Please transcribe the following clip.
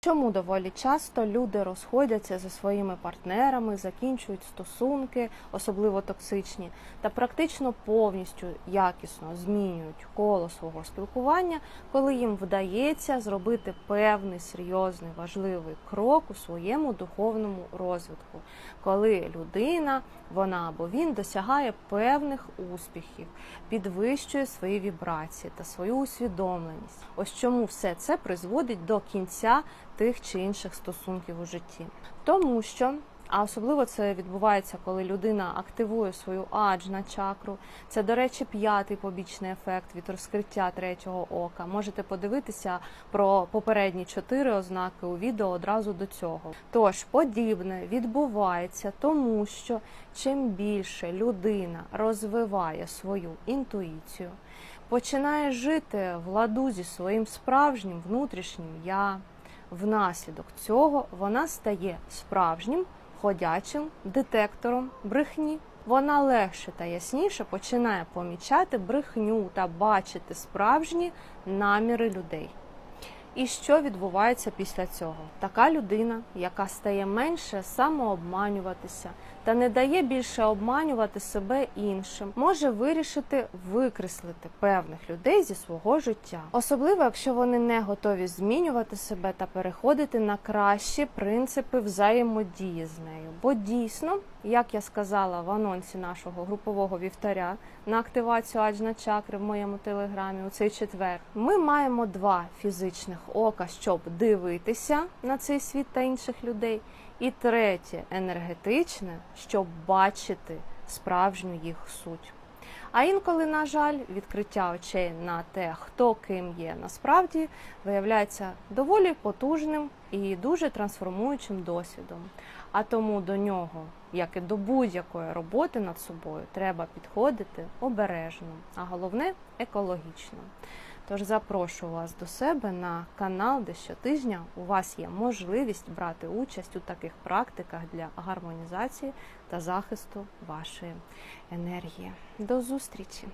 Чому доволі часто люди розходяться зі своїми партнерами, закінчують стосунки, особливо токсичні, та практично повністю якісно змінюють коло свого спілкування, коли їм вдається зробити певний серйозний важливий крок у своєму духовному розвитку, коли людина, вона або він досягає певних успіхів, підвищує свої вібрації та свою усвідомленість. Ось чому все це призводить до кінця тих чи інших стосунків у житті. Тому що, а особливо це відбувається, коли людина активує свою аджна чакру. Це, до речі, п'ятий побічний ефект від розкриття третього ока. Можете подивитися про попередні чотири ознаки у відео одразу до цього. Тож подібне відбувається, тому що чим більше людина розвиває свою інтуїцію, починає жити в ладу зі своїм справжнім внутрішнім я. Внаслідок цього вона стає справжнім ходячим детектором брехні. Вона легше та ясніше починає помічати брехню та бачити справжні наміри людей. І що відбувається після цього? Така людина, яка стає менше самообманюватися та не дає більше обманювати себе іншим, може вирішити викреслити певних людей зі свого життя, особливо якщо вони не готові змінювати себе та переходити на кращі принципи взаємодії з нею. Бо дійсно, як я сказала в анонсі нашого групового вівтаря на активацію аджна чакри в моєму телеграмі у цей четвер, ми маємо два фізичних ока, щоб дивитися на цей світ та інших людей. І третє енергетичне, щоб бачити справжню їх суть. А інколи, на жаль, відкриття очей на те, хто ким є насправді, виявляється доволі потужним і дуже трансформуючим досвідом. А тому до нього, як і до будь-якої роботи над собою, треба підходити обережно, а головне екологічно. Тож запрошую вас до себе на канал, де щотижня у вас є можливість брати участь у таких практиках для гармонізації та захисту вашої енергії. До зустрічі!